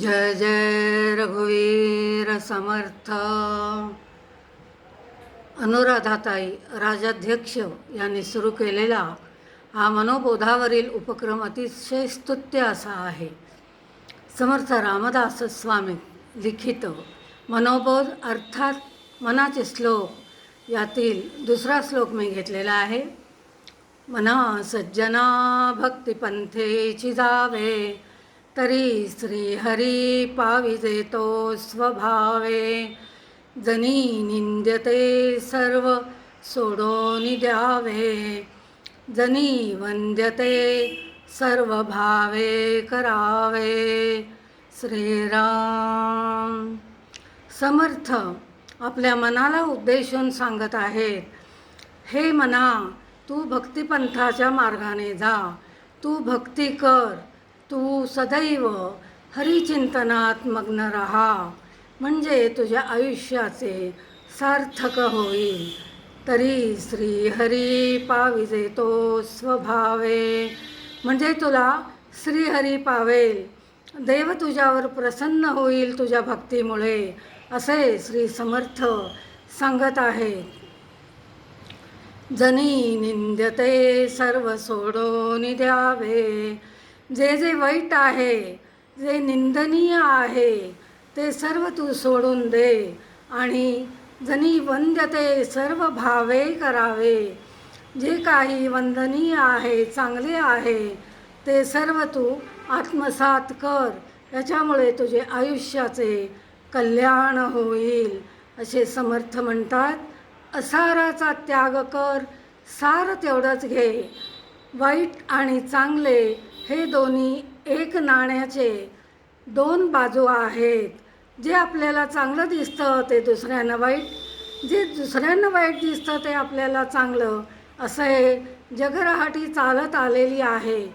जय जय रघुवीर समर्थ. अनुराधाताई राजाध्यक्ष यांनी सुरू केलेला हा मनोबोधावरील उपक्रम अतिशय स्तुत्य असा आहे. समर्थ रामदास स्वामी लिखित मनोबोध अर्थात मनाचे श्लोक. यातील दुसरा श्लोक मी घेतलेला आहे. मना सज्जना भक्तिपंथेची जावे. तरी श्रीहरी पाविजे तो स्वभावे। जनी निंद्यते सर्व सोडून द्यावे जनी वंद्यते सर्व भावे करावे। श्रीराम। समर्थ आपल्या मनाला उद्देशून सांगत आहेत हे मना तू भक्तिपंथाच्या मार्गाने जा तू भक्ती कर तू सदैव हरिचिंतनात मग्न राहा म्हणजे तुझ्या आयुष्याचे सार्थक होईल. तरी श्रीहरी पाविजे तो स्वभावे. म्हणजे तुला श्रीहरी पावेल. देव तुझ्यावर प्रसन्न होईल तुझ्या भक्तीमुळे असे श्री समर्थ सांगत आहेत. जनी निंद्यते सर्व सोडून द्यावे. जे जे वाईट आहे जे निंदनीय आहे ते सर्व तू सोडून दे. आणि जनी वंद्यते सर्व भावे करावे. जे काही वंदनीय आहे चांगले आहे ते सर्व तू आत्मसात कर. याच्यामुळे तुझे आयुष्याचे कल्याण होईल असे समर्थ म्हणतात. असाराचा त्याग कर सार तेवढंच घे. वाईट आणि चांगले हे दोन्ही एक नाण्याचे दोन बाजू आहेत. जे आपल्याला चांगलं दिसतं ते दुसऱ्यांना वाईट जे दुसऱ्यांना वाईट दिसतं ते आपल्याला चांगलं. असं हे जगरहाटी चालत आलेली आहे.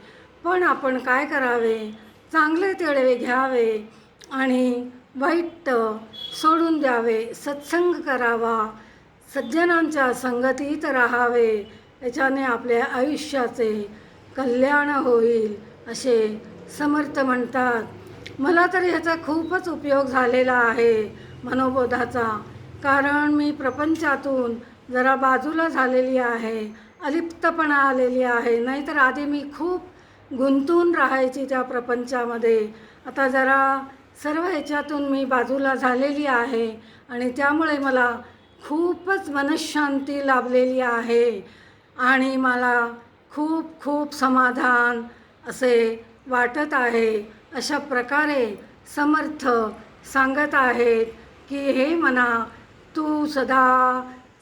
पण आपण काय करावे? चांगले तेढे घ्यावे आणि वाईट सोडून द्यावे. सत्संग करावा. सज्जनांच्या संगतीत राहावे. याच्याने आपल्या आयुष्याचे कल्याण होईल. असे समर्थ म्हणतात. मला तर ह्याचा खूपच उपयोग झालेला आहे मनोबोधाचा. कारण मी प्रपंचातून जरा बाजूला झालेली आहे अलिप्तपणा आलेली आहे. नाहीतर आधी मी खूप गुंतून राहायची त्या प्रपंचामध्ये. आता जरा सर्व ह्याच्यातून मी बाजूला झालेली आहे आणि त्यामुळे मला खूपच मनशांती लाभलेली आहे आणि मला खूप खूप समाधान असे वाटत आहे अशा प्रकारे समर्थ सांगत आहेत की हे म्हणा तू सदा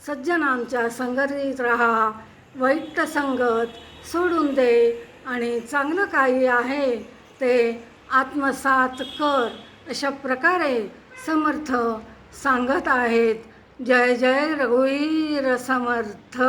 सज्जनांच्या संगतीत राहा वाईट संगत सोडून दे आणि चांगलं काही आहे ते आत्मसात कर अशा प्रकारे समर्थ सांगत आहेत. जय जय रघुवीर समर्थ.